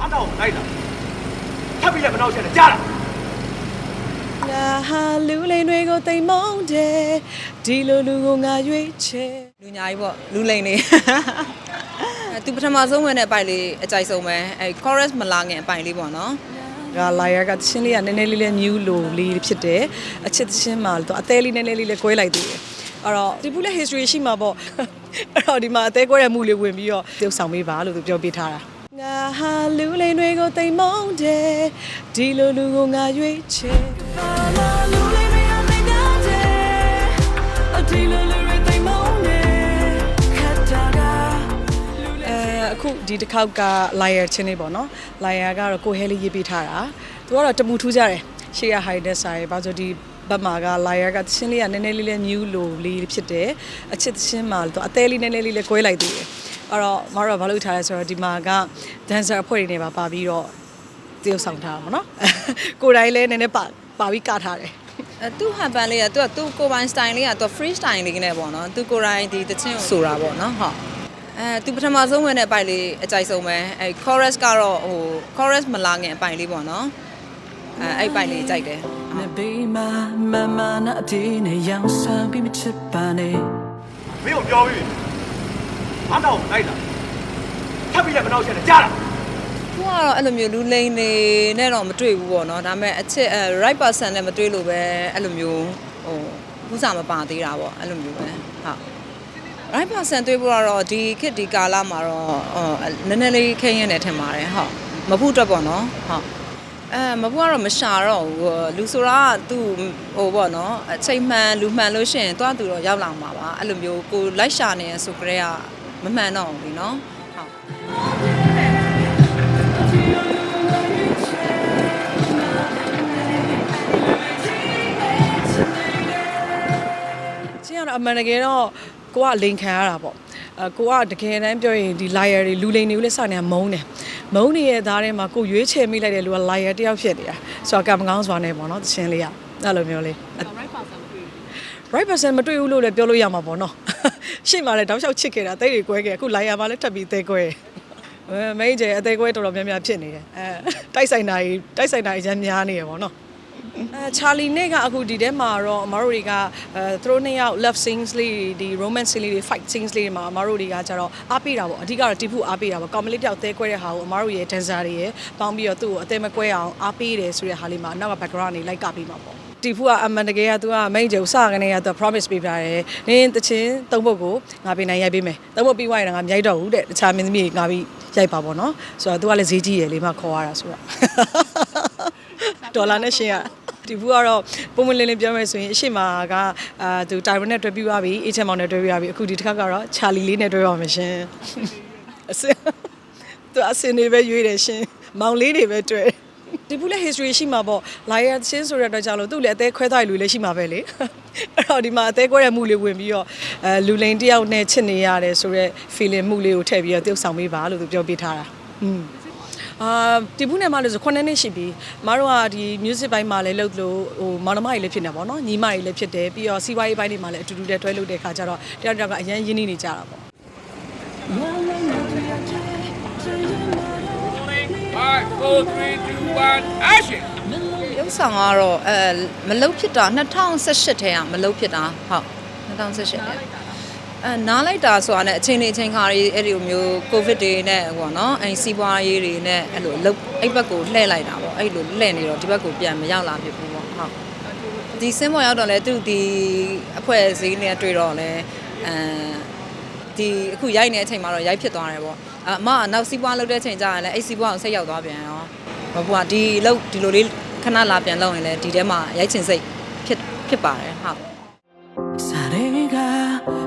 အားတောင်းလိုက်လာထပ်ပြီးလည်းမနှောက်ချက်နဲ့ကြားလားငါဟာလူလိန်တွေကိုတိမ်မုန်းတယ်ဒီလိုလူကိုငါရွေးချယ်လူညာကြီးပေါ့လူလိန်လေးအဲသူပထမဆုံးဝင်တဲ့အပိုင်လေးအကြိုက်ဆုံးပဲအဲ chorus မလာငင်အပိုင်လေးပေါ့နော်ငါလာရကတချင်းလေးကနည်းနည်းလေးလေး new လိုလေးဖြစ်တယ်အချစ်တချင်းမှာတော့အသေးလေးနည်းနည်းလေးလေးကွဲလိုက်သေးတယ်အဲ့တော့ဒီဘူးလေ history ရှိမှာပေါ့အဲ့တော့ဒီမှာအသေးကွဲတဲ့မှုလေးဝင်ပြီးတော့ပြုတ်ဆောင်ပေးပါလို့သူပြောပေးထားတာ ငါဟာလူလိန်တွေကိုတိမ်မုန်းတယ်ဒီလိုလူကိုငါရွေးချယ်လူလိန်တွေကိုတိမ်မုန်းတယ်ဒီလိုလူတွေတိမ်မုန်းတယ်ခတ်တာကအဲအခုဒီတစ်ခေါက်က layer ချင်းလေးပေါ့နော် layer ကတော့ကိုဟဲလေးရေးပေးထားတာသူကတော့တမူထူးကြတယ်ရှေ့ရ high တဲ့ဆိုင်ဘာလို့ဒီဘက်မှာက layer ကချင်းလေးကနည်းနည်းလေးလေး new လိုလေးဖြစ်တယ်အချစ်ချင်းမှာတော့အသေးလေးနည်းနည်းလေးလေးကွဲလိုက်သေးတယ် အဲ့တော့မတို့ကဘာလို့ထားလဲဆိုတော့ဒီမှာက dancer အဖွဲ့တွေနဲ့ပါပါပြီးတော့တရုပ်ဆောင်ထားတာပေါ့နော်ကိုယ်တိုင်လည်းနည်းနည်းပါပါပြီးကထားတယ်အဲသူ့ဟန်ပန်လေးကသူကသူ့ကိုပိုင် style လေးကသူ free style လေးနဲ့ပေါ့နော်သူကိုယ်တိုင်ဒီတချင်းဆိုတာပေါ့နော်ဟုတ်အဲသူပထမဆုံးဝင်တဲ့ပိုင်လေးအကြိုက်ဆုံးပဲအဲ chorus ကတော့ဟို chorus မလာငင်အပိုင်လေးပေါ့နော်အဲအဲ့ပိုင်လေးကြိုက်တယ်နဘေးမမမနာဒီနေရောင်ဆံပြီးမချစ်ပါနဲ့မင်းတို့ပြောပြီး အားတောင်းလိုက်လာထပ်ပြီးလည်းမနှောက်ချက်နဲ့ကြားလားသူကတော့အဲ့လိုမျိုးလူလိန်နေနဲ့တော့မတွေ့ဘူးပေါ့နော်ဒါပေမဲ့အချစ်အဲ right person နဲ့မတွေ့လို့ပဲအဲ့လိုမျိုးဟိုဘူးစာမပါသေးတာပေါ့အဲ့လိုမျိုးပဲဟုတ် right person တွေ့ဖို့ကတော့ဒီခေတ်ဒီကာလမှာတော့ဟိုနည်းနည်းလေးခင်းရင်တယ်ထင်ပါတယ်ဟုတ်မဖို့အတွက်ပေါ့နော်ဟုတ်အဲမဖို့ကတော့မရှာတော့ဘူးဟိုလူဆိုတာကသူ့ဟိုပေါ့နော်အချိန်မှန်လူမှန်လို့ရှိရင်တွားသူတော့ရောက်လာမှာပါအဲ့လိုမျိုးကိုလိုက်ရှာနေရဆိုကြတဲ့က မမှန်တော့ဘူးလीနော်ဟုတ်ကျင်းကတော့အမှန်တကယ်တော့ကိုကလိန်ခံရတာပေါ့အဲကိုကတကယ်တမ်းပြောရင်ဒီ liar တွေလူလိန်တွေကိုလည်းစနေမုန်းတယ်မုန်းနေတဲ့သားထဲမှာကိုရွေးချယ်မိလိုက်တဲ့လူက liar တယောက်ဖြစ်နေတာဆိုတော့ကံမကောင်းစွာနဲ့ပေါ့နော်တချင်းလေးကအဲ့လိုမျိုးလေး right person မတွေ့ဘူးလို့လည်းပြောလို့ရမှာပေါ့နော် ရှေ့မှာလည်းတောက်လျှောက်ချစ်ခဲ့တာတိတ်တွေကွဲခဲ့အခု liar မှာလည်းထပ်ပြီးသေးကွဲအဲမိတ်ကျအသေးကွဲတော်တော်များများဖြစ်နေတယ်အဲတိုက်ဆိုင်တာကြီးတိုက်ဆိုင်တာကြီးအများများနေရပေါ့နော်အဲချာလီနဲ့ကအခုဒီထဲမှာတော့အမတို့တွေကအဲသူတို့နှစ်ယောက် love scenes လေးတွေဒီ romance scene လေးတွေ fight scenes လေးတွေမှာအမတို့တွေကကြတော့အားပေးတာပေါ့အဓိကတော့တီဖူအားပေးတာပေါ့ comedy တယောက်သဲကွဲတဲ့ဟာကိုအမတို့ရဲ့ dancer တွေရဲ့ပေါင်းပြီးတော့သူ့ကိုအသေးမကွဲအောင်အားပေးတယ်ဆိုတဲ့ဟာလေးမှာအနောက်က background နေလိုက်ကပေးမှာပေါ့ တီဖူကအမှန်တကယ်ကသူက main ကျုပ်စကနေကသူ promise ပေးပြတယ်နင်းတချင်းသုံးဖို့ကိုငါပေးနိုင်ရိုက်ပေးမယ်သုံးဖို့ပြီးသွားရင်တော့ငါမရိုက်တော့ဘူးတဲ့တခြားမင်းသမီးတွေငါပြီးရိုက်ပါပေါ့နော်ဆိုတော့သူကလည်းဈေးကြီးရယ်လေးမှခေါ်ရတာဆိုတော့ဒေါ်လာနဲ့ရှင်းရဒီဘူးကတော့ပုံမလင်းလင်းပြောမယ်ဆိုရင်အရှိမာကအာသူတိုင်ဝမ်နဲ့တွေ့ပြီးသွားပြီအေချမ်မောင်နဲ့တွေ့ပြီးသွားပြီအခုဒီတစ်ခါကတော့ချာလီလေးနဲ့တွေ့ပါမယ်ရှင်အစင်သူအစင်တွေပဲရွေးတယ်ရှင်မောင်လေးတွေပဲတွေ့ ဒီဘူးလေ history ရှိမှာပေါ့ liar ချင်းဆိုတဲ့အတွက်ကြောင့်လို့သူ့လည်းအသေးခွဲသွားရလူလည်းရှိမှာပဲလေအဲ့တော့ဒီမှာအသေးခွဲတဲ့မှုလေးဝင်ပြီးတော့အဲလူလိန်တယောက်နဲ့ချစ်နေရတယ်ဆိုတော့ feeling မှုလေးကိုထည့်ပြီးတော့ပြုတ်ဆောင်ပေးပါလို့သူပြောပေးထားတာอืมအာတီဘူးနယ်မှာလို့ဆို9နှစ်ရှိပြီမတို့ကဒီ music ဘိုင်းမှာလည်းလုပ်လို့ဟိုမောင်နှမကြီးလည်းဖြစ်နေပါတော့ညီမကြီးလည်းဖြစ်တယ်ပြီးတော့စီးပွားရေးဘိုင်းတွေမှာလည်းအတူတူတည်းတွဲလုပ်တဲ့ခါကျတော့တယောက်တစ်ယောက်ကအရန်ရင်းနှီးနေကြတာပေါ့ Five, four, three, two, one, action! ရုပ်ဆောင်ကတော့အဲမလုတ်ဖြစ်တာ2018ထဲကမလုတ်ဖြစ်တာဟုတ်2018ထဲအဲနားလိုက်တာဆိုတာနဲ့အချိန်လေးအချိန်ခါလေးအဲ့ဒီလိုမျိုးကိုဗစ်တွေနဲ့ပေါ့နော်အဲစီးပွားရေးတွေနဲ့အဲ့လိုလုတ်အဲ့ဘက်ကိုလှည့်လိုက်တာပေါ့အဲ့လိုလှည့်နေတော့ဒီဘက်ကိုပြန်မရောက်လာဖြစ်ဘူးပေါ့ဟုတ်ဒီစင်းပေါ်ရောက်တော့လဲသူဒီအဖွဲ့အစည်းနဲ့တွေ့တော့လဲအဲ ဒီအခုရိုက်နေတဲ့အချိန်မှာတော့ရိုက်ဖြစ်သွားတယ်ပေါ့အမကနောက်စီးပွားလုပ်တဲ့အချိန်ကျရင်လည်းအဲ့စီးပွားအောင်ဆက်ရောက်သွားပြန်ရောဘာဘူးကဒီလောက်ဒီလိုလေးခဏလာပြန်လောက်ရင်လည်းဒီထဲမှာရိုက်ချင်စိတ်ဖြစ်ဖြစ်ပါတယ်ဟုတ်စားရက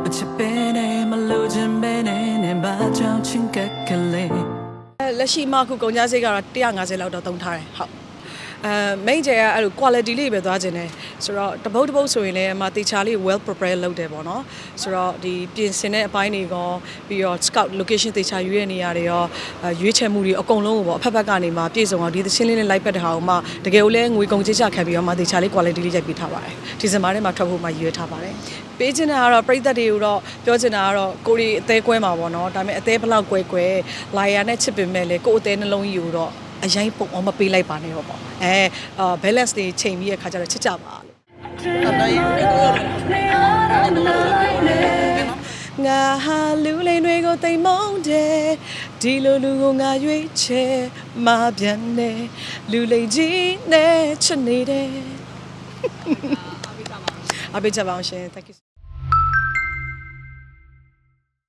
မချစ်ပဲနဲ့မလို့ခြင်းပဲနဲ့နင်ဘာကြောင့်ချင်းကကလေးလက်ရှိမှာအခုကုန်ကြစရိတ်ကတော့150လောက်တော့တုံးထားတယ်ဟုတ် အဲ main ကျကအဲ့လို quality လေးပဲသွားခြင်းတယ်ဆိုတော့တပုတ်တပုတ်ဆိုရင်လည်းအမတေချာလေး well prepared လုပ်တယ်ပေါ့နော်ဆိုတော့ဒီပြင်ဆင်တဲ့အပိုင်းတွေကောပြီးတော့ scout location တေချာရွေးတဲ့နေရာတွေရောအဲရွေးချယ်မှုတွေအကုန်လုံးကိုပေါ့အဖက်ဖက်ကနေမှပြည့်စုံအောင်ဒီသချင်းလေးနဲ့ live ဖက်တဲ့ဟာကိုမှတကယ်ကိုလည်းငွေကုန်ကြေးချခံပြီးတော့မှတေချာလေး quality လေးရိုက်ပေးထားပါတယ်ဒီဇင်ဘာထဲမှာထွက်ဖို့မှရွေးထားပါတယ်ပေးချင်တာကတော့ပြည်သက်တွေကိုတော့ပြောချင်တာကတော့ကိုရီအသေးကွဲမှာပေါ့နော်ဒါပေမဲ့အသေးဘလောက်ကွဲကွဲလာယာနဲ့ချစ်ပင်မဲ့လေကိုအသေးနှလုံးကြီးကိုတော့ အရင်ပုံအောင်မပေးလိုက်ပါနဲ့တော့ပေါ့အဲအာ balance တွေချိန်ပြီးတဲ့ခါကျတော့ချစ်ကြပါလို့ငါဟာလူလိန်တွေကိုတိမ်မုန်းတယ်ဒီလိုလူကိုငါရွေးချယ်မပြန်နဲ့လူလိန်ကြီးနဲ့ချစ်နေတယ်အပေးကြပါအောင်ရှင် thank you